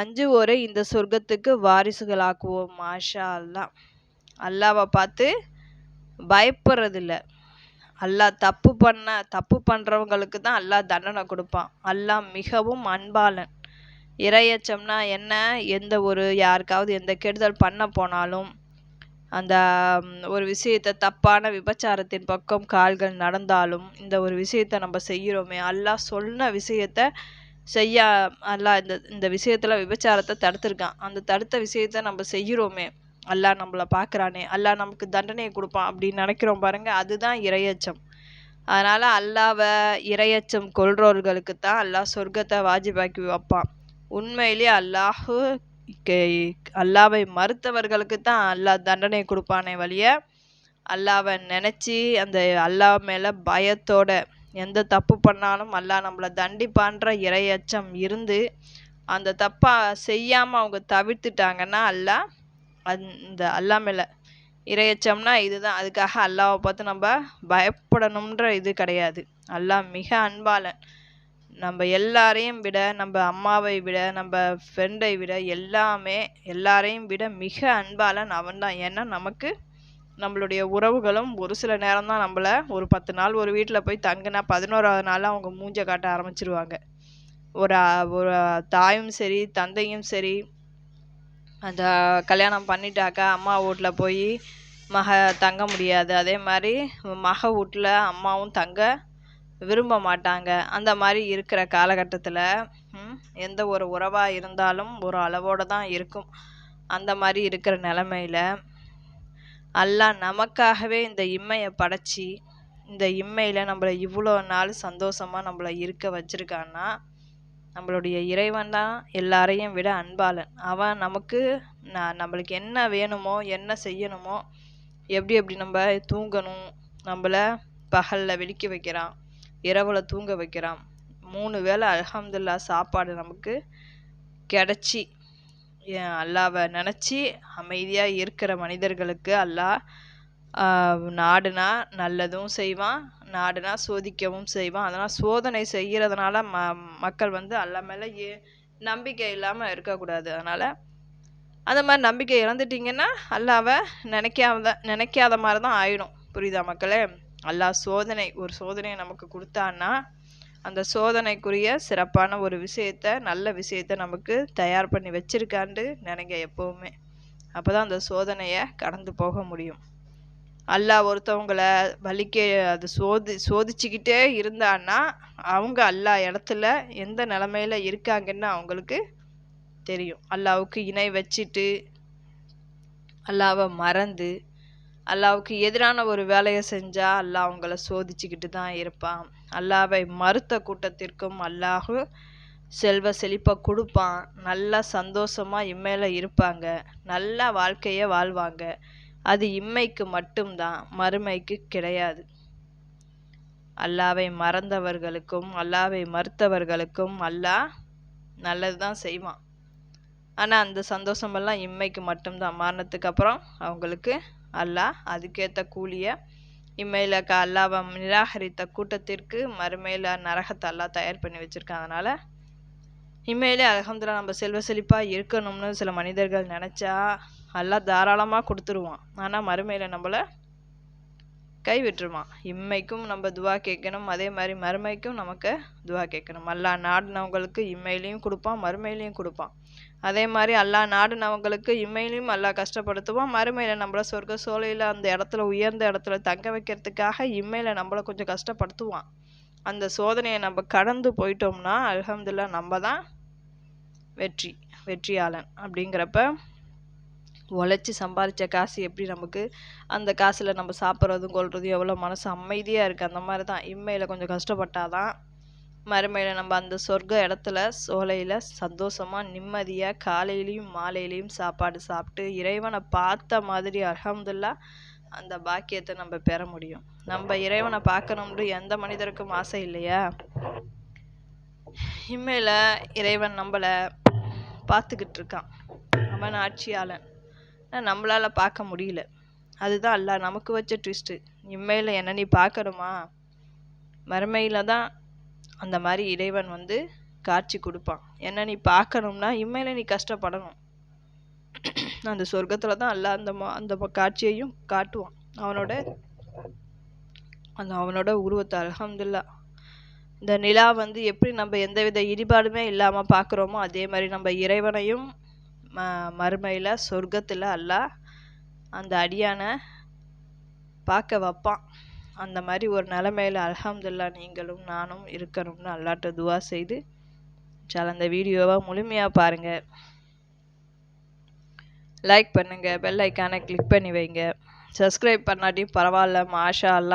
அஞ்சுவோரை இந்த சொர்க்கத்துக்கு வாரிசுகளாக்குவோம் மாஷா அல்லாஹ் அல்லாவை பார்த்து பயப்படுறதில்ல. அல்லா தப்பு பண்ண தப்பு பண்ணுறவங்களுக்கு தான் அல்லா தண்டனை கொடுப்பான். அல்லா மிகவும் அன்பாளன். இரையச்சம்னா என்ன? எந்த ஒரு யாருக்காவது எந்த கெடுதல் பண்ண போனாலும் அந்த ஒரு விஷயத்தை தப்பான விபச்சாரத்தின் பக்கம் கால்கள் நடந்தாலும் இந்த ஒரு விஷயத்தை நம்ம செய்கிறோமே அல்லாஹ் சொன்ன விஷயத்த செய்ய அல்லாஹ் இந்த இந்த விஷயத்தில் விபச்சாரத்தை தடுத்துருக்கான். அந்த தடுத்த விஷயத்த நம்ம செய்கிறோமே அல்லாஹ் நம்மளை பார்க்குறானே அல்லாஹ் நமக்கு தண்டனையை கொடுப்பான் அப்படின்னு நினைக்கிறோம் பாருங்கள் அதுதான் இரையச்சம். அதனால் அல்லாவை இரையச்சம் கொள்றவர்களுக்கு தான் அல்லாஹ் சொர்க்கத்தை வாஜிபாக்கி வைப்பான். உண்மையிலே அல்லாஹு அல்லாவை மறுத்தவர்களுக்கு தான் அல்லாஹ் தண்டனை கொடுப்பானே வழிய அல்லாவை நினச்சி அந்த அல்லாஹ் மேலே பயத்தோட எந்த தப்பு பண்ணாலும் அல்லா நம்மளை தண்டிப்பான்ற இரையச்சம் இருந்து அந்த தப்பை செய்யாமல் அவங்க தவிர்த்துட்டாங்கன்னா அல்லாஹ் அந்த அல்லா மேலே இரையச்சம்னா இதுதான். அதுக்காக அல்லாவை பார்த்து நம்ம பயப்படணுன்ற இது கிடையாது. அல்லாஹ் மிக அன்பாளன். நம்ம எல்லாரையும் விட நம்ம அம்மாவை விட நம்ம ஃப்ரெண்டை விட எல்லாமே எல்லாரையும் விட மிக அன்பாளன் அவன் தான் ஏன்னா நமக்கு நம்மளுடைய உறவுகளும் ஒரு சில நேரம் தான் நம்மளை ஒரு பத்து நாள் ஒரு வீட்டில் போய் தங்கினா பதினோராவது நாள் அவங்க மூஞ்ச காட்ட ஆரம்பிச்சிருவாங்க. ஒரு ஒரு தாயும் சரி தந்தையும் சரி அந்த கல்யாணம் பண்ணிட்டாக்கா அம்மா வீட்டில் போய் மக தங்க முடியாது. அதே மாதிரி மக வீட்டில் அம்மாவும் தங்க விரும்ப மாட்டாங்க. அந்த மாதிரி இருக்கிற காலகட்டத்தில் எந்த ஒரு உறவாக இருந்தாலும் ஒரு அளவோடு தான் இருக்கும். அந்த மாதிரி இருக்கிற நிலமையில அல்லாஹ் நமக்காகவே இந்த இம்மையை படைச்சி இந்த இம்மையில் நம்மளை இவ்வளோ நாள் சந்தோஷமாக நம்மளை இருக்க வச்சுருக்கான்னா நம்மளுடைய இறைவன் தான் எல்லாரையும் விட அன்பாளன். அவன் நமக்கு நான் நம்மளுக்கு என்ன வேணுமோ என்ன செய்யணுமோ எப்படி எப்படி நம்ம தூங்கணும் நம்மளை பகலில் வெடிக்க வைக்கிறான் இரவில் தூங்க வைக்கிறான். மூணு வேளை அலமதுல்லா சாப்பாடு நமக்கு கிடச்சி அல்லாவை நினச்சி அமைதியாக இருக்கிற மனிதர்களுக்கு அல்லாஹ் நாடுனா நல்லதும் செய்வான் நாடுனா சோதிக்கவும் செய்வான். அதனால் சோதனை செய்கிறதுனால ம மக்கள் வந்து அல்லா மேலே ஏ நம்பிக்கை இல்லாமல் இருக்கக்கூடாது. அதனால் அந்த மாதிரி நம்பிக்கை இழந்துட்டிங்கன்னா அல்லாவை நினைக்காத நினைக்காத மாதிரி தான் ஆயிடும். புரியுதா மக்களே? அல்லாஹ் சோதனை ஒரு சோதனையை நமக்கு கொடுத்தான்னா அந்த சோதனைக்குரிய சிறப்பான ஒரு விஷயத்த நல்ல விஷயத்த நமக்கு தயார் பண்ணி வச்சிருக்காண்டு நினைங்க எப்போவுமே. அப்போ தான் அந்த சோதனையை கடந்து போக முடியும். அல்லாஹ் ஒருத்தவங்கள வலிக்க அது சோதி சோதிச்சுக்கிட்டே இருந்தான்னா அவங்க அல்லா இடத்துல எந்த நிலமையில இருக்காங்கன்னு அவங்களுக்கு தெரியும். அல்லாவுக்கு இணை வச்சுட்டு அல்லாவை மறந்து அல்லாவுக்கு எதிரான ஒரு வேலையை செஞ்சால் அல்லாஹ் அவங்கள சோதிச்சுக்கிட்டு தான் இருப்பான். அல்லாவை மறுத்த கூட்டத்திற்கும் அல்லாஹு செல்வ செழிப்பை கொடுப்பான். நல்லா சந்தோஷமாக இம்மையில் இருப்பாங்க. நல்ல வாழ்க்கையை வாழ்வாங்க. அது இம்மைக்கு மட்டும்தான் மறுமைக்கு கிடையாது. அல்லாவை மறந்தவர்களுக்கும் அல்லாவை மறுத்தவர்களுக்கும் அல்லாஹ் நல்லது தான் செய்வான். ஆனால் அந்த சந்தோஷமெல்லாம் இம்மைக்கு மட்டும்தான். மரணத்துக்கு அப்புறம் அவங்களுக்கு அல்லாஹ் அதுக்கேற்ற கூலியை இம்மையில் க அல்லாவை நிராகரித்த கூட்டத்திற்கு மறுமையில் நரகத்தை அல்லா தயார் பண்ணி வச்சுருக்காங்கனால அதனால் இம்மையிலே அலகம்துல்லா நம்ம செல்வ செழிப்பாக இருக்கணும்னு சில மனிதர்கள் நினச்சா நல்லா தாராளமாக கொடுத்துருவான். ஆனால் மறுமையில் நம்மளை கை விட்டுருவான் இம்மைக்கும் நம்ம துவா கேட்கணும். அதே மாதிரி மறுமைக்கும் நமக்கு துவா கேட்கணும். அல்லா நாடினவங்களுக்கு இம்மையிலையும் கொடுப்பான் மறுமையிலையும் கொடுப்பான். அதே மாதிரி அல்லா நாடுனவங்களுக்கு இம்மையிலையும் அல்லா கஷ்டப்படுத்துவான். மறுமையில் நம்மளை சொர்க்க சோலையில் அந்த இடத்துல உயர்ந்த இடத்துல தங்க வைக்கிறதுக்காக இம்மையில் நம்மளை கொஞ்சம் கஷ்டப்படுத்துவான். அந்த சோதனையை நம்ம கடந்து போயிட்டோம்னா அலமதுல்லா நம்ம தான் வெற்றி வெற்றியாளன் அப்படிங்கிறப்ப உழைச்சி சம்பாதிச்ச காசு எப்படி நமக்கு? அந்த காசில் நம்ம சாப்பிட்றதும் கொள்றதும் எவ்வளோ மனசு அமைதியாக இருக்குது அந்த மாதிரி தான் இம்மையில் கொஞ்சம் கஷ்டப்பட்டாதான் மறுமையில் நம்ம அந்த சொர்க்க இடத்துல சோலையில் சந்தோஷமாக நிம்மதியாக காலையிலையும் மாலையிலையும் சாப்பாடு சாப்பிட்டு இறைவனை பார்த்த மாதிரி அலமதுல்லா அந்த பாக்கியத்தை நம்ம பெற முடியும். நம்ம இறைவனை பார்க்கணும்னு எந்த மனிதருக்கும் ஆசை இல்லையா? இம்மையில் இறைவன் நம்மளை பார்த்துக்கிட்டு இருக்கான். அவன் ஆட்சியாளன். நம்மளால் பார்க்க முடியல. அதுதான் அல்லா நமக்கு வச்ச ட்விஸ்ட்டு இம்மையில் என்ன நீ பார்க்கணுமா? மறுமையில் தான் அந்த மாதிரி இறைவன் வந்து காட்சி கொடுப்பான். என்ன நீ பார்க்கணும்னா இம்மையில் நீ கஷ்டப்படணும். அந்த சொர்க்கத்தில் தான் அல்லாஹ் அந்த மா அந்த காட்சியையும் காட்டுவான். அவனோட அந்த அவனோட உருவத்தை அல்ஹம்துலில்லா இந்த நிலா வந்து எப்படி நம்ம எந்தவித இடிபாடுமே இல்லாமல் பார்க்குறோமோ அதே மாதிரி நம்ம இறைவனையும் ம மறுமையில் சொர்க்கத்தில் அல்லாஹ் அந்த அடியானை பார்க்க வைப்பான். அந்த மாதிரி ஒரு நிலமையில அலமதுல்லா நீங்களும் நானும் இருக்கணும்னு அல்லாட்ட துவா செய்து சால் அந்த வீடியோவை முழுமையாக பாருங்கள் லைக் பண்ணுங்கள் பெல் ஐக்கானை கிளிக் பண்ணி வைங்க. சப்ஸ்கிரைப் பண்ணாட்டியும் பரவாயில்ல மாஷா அல்லாஹ்.